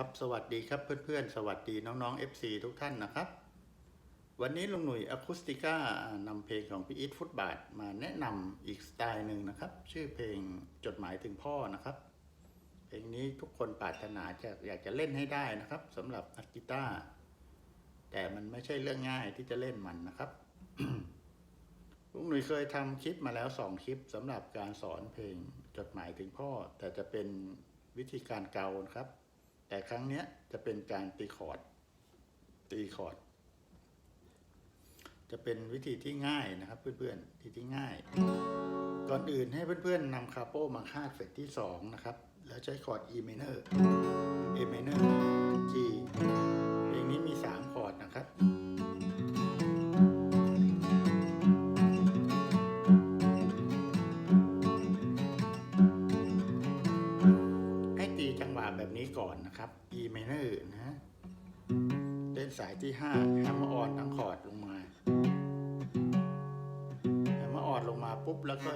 ครับสวัสดีครับเพื่อนๆ สวัสดีน้องๆ FC ทุกท่านนะครับ วันนี้ลุงหนุ่ยอะคูสติก้านำเพลงของพี่อีทฟุตบาทมาแนะนำอีกสไตล์หนึ่งนะครับ ชื่อเพลงจดหมายถึงพ่อนะครับ เพลงนี้ทุกคนปรารถนาจะอยากจะเล่นให้ได้นะครับสำหรับนักกีตาร์แต่มันไม่ใช่เรื่องง่ายที่จะเล่นมันนะครับลุงหนุ่ยเคยทำคลิปมาแล้วสองคลิปสำหรับการสอนเพลงจดหมายถึงพ่อ แต่จะเป็นวิธีการเกานะครับ แต่ครั้งเนี้ยจะเป็นการตีคอร์ด ตีคอร์ด จะเป็นวิธีที่ง่ายนะครับเพื่อนๆที่ที่ง่าย ก่อนอื่นให้เพื่อนๆนำคาโปมาคาดเฟสที่2นะครับ แล้วใช้คอร์ด E minor A minor G เพลงนี้มี 3 คอร์ดนะครับให้ตีจังหวะแบบนี้ก่อน นสายที่5แฮมเมอร์ออนทั้งคอร์ดลงมาแฮมเมอร์ออนลงมาปุ๊บแล้วก็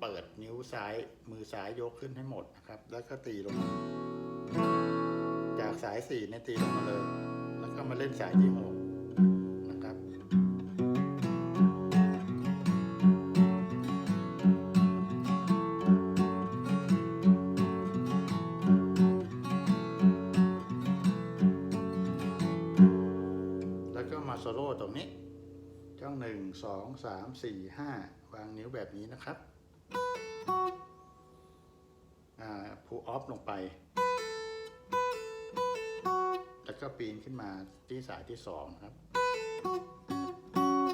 เปิดนิ้วซ้ายมือซ้ายยกขึ้นให้หมดนะครับ แล้วก็ตีลงมาจากสาย4เนี่ยตีลงมาเลย แล้วก็มาเล่นสายที่6 โซโล่ตรงนี้ช่องหนึ่งสองสามสี่ห้าวางนิ้วแบบนี้นะครับอ่าพูออฟลงไป แล้วก็ปีนขึ้นมาที่สายที่สองครับ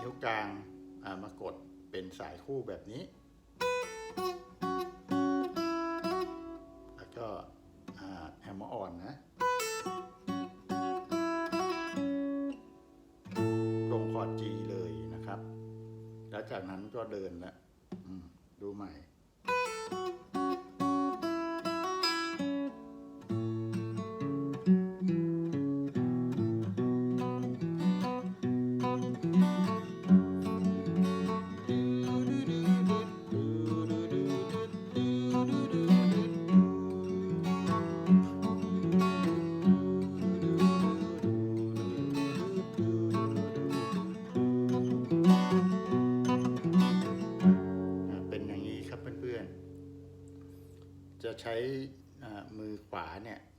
นิ้วกลางอ่ามากดเป็นสายคู่แบบนี้ เดินแล้วดูใหม่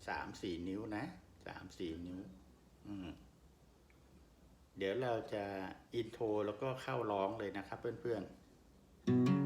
สามสี่นิ้วนะสามสี่นิ้ว อืมเดี๋ยวเราจะอินโทรแล้วก็เข้าร้องเลยนะครับเพื่อนๆ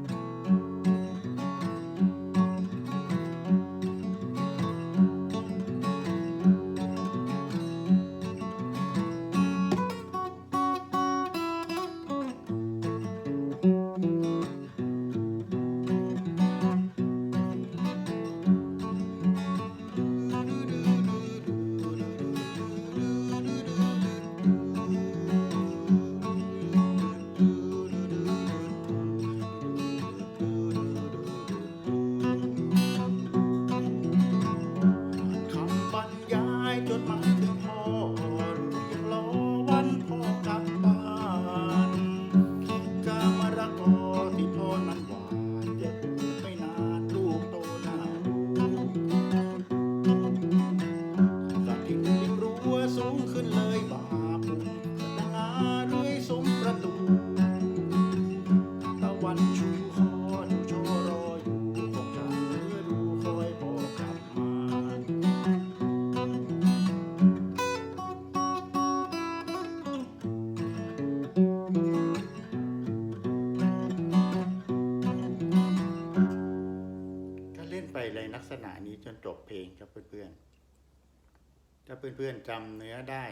ถ้าเพื่อนๆจำเนื้อได้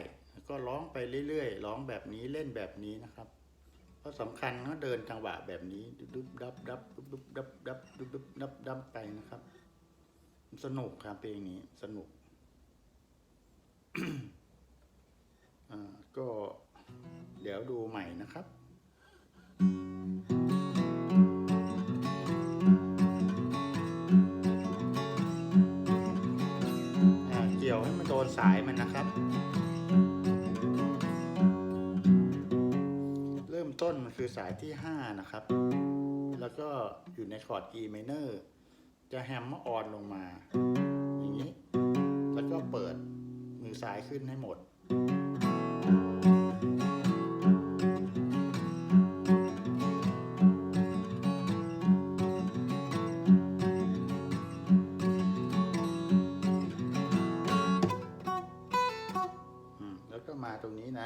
ก็ร้องไปเรื่อยๆร้องแบบนี้เล่นแบบนี้นะครับ เพราะสำคัญก็เดินจังหวะแบบนี้ดุบดับดับดุบดับดับดุบดุบดับดับไปนะครับ สนุกครับเพลงนี้สนุกอ่าก็เดี๋ยวดูใหม่นะครับ สายมันนะครับ เริ่มต้นมันคือสายที่ 5 นะครับ แล้วก็อยู่ในคอร์ด E minor จะแฮมมอร์ออนลงมา อย่างนี้ แล้วก็เปิดมือซ้ายขึ้นให้หมด ม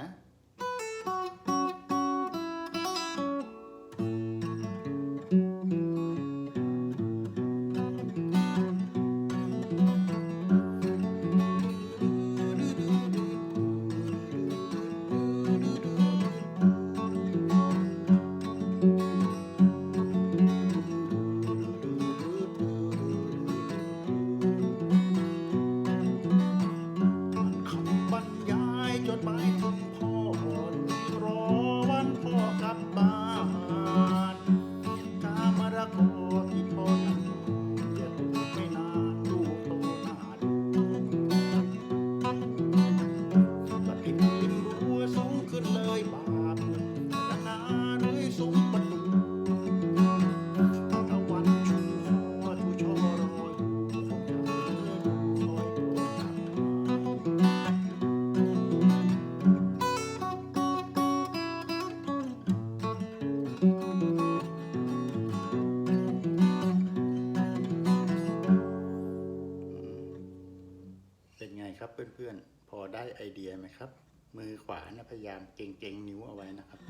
ได้ไอเดียไหมครับ มือขวานะพยายามเก่งๆนิ้วเอาไว้นะครับ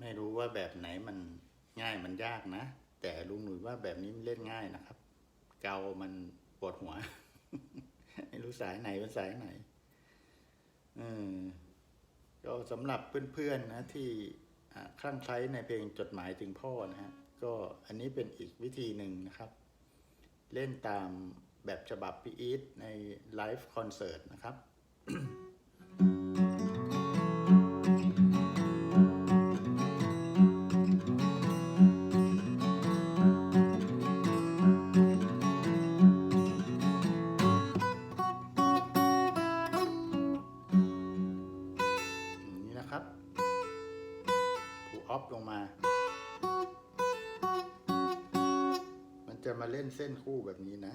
ไม่รู้ว่าแบบไหนมันง่ายมันยากนะ แต่ลุงหนุ่ยว่าแบบนี้มันเล่นง่ายนะครับ เกามันปวดหัว ไม่รู้สายไหนเป็นสายไหนเออ ก็สำหรับเพื่อนๆนะที่คลั่งไคล้ในเพลงจดหมายถึงพ่อนะฮะก็อันนี้เป็นอีกวิธีหนึ่งนะครับ เล่นตามแบบฉบับพี่อีทในไลฟ์คอนเสิร์ตนะครับ มาเล่นเส้นคู่แบบนี้นะ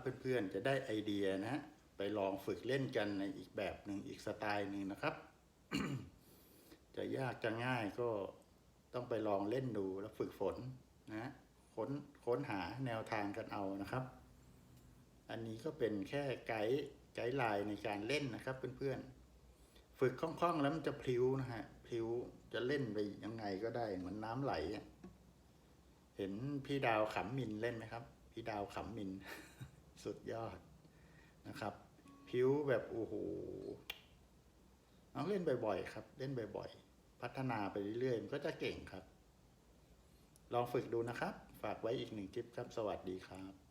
เพื่อนๆจะได้ไอเดียนะฮะไปลองฝึกเล่นกันในอีกแบบหนึ่งอีกสไตล์หนึ่งนะครับ จะยากจะง่ายก็ต้องไปลองเล่นดูแล้วฝึกฝนนะฮะค้นค้นหาแนวทางกันเอานะครับ อันนี้ก็เป็นแค่ไกด์ไกด์ไลน์ในการเล่นนะครับเพื่อนๆ ฝึกคล่องๆแล้วมันจะพลิ้วนะฮะพลิ้วจะเล่นไปยังไงก็ได้เหมือนน้ำไหล เห็นพี่ดาวขำมินเล่นไหมครับ พี่ดาวขำมิน สุดยอดนะครับ ผิวแบบโอ้โหต้องเล่นบ่อยๆ ครับ เล่นบ่อยๆ พัฒนาไปเรื่อยๆ มันก็จะเก่งครับ ลองฝึกดูนะครับ ฝากไว้อีกหนึ่งคลิปครับ สวัสดีครับ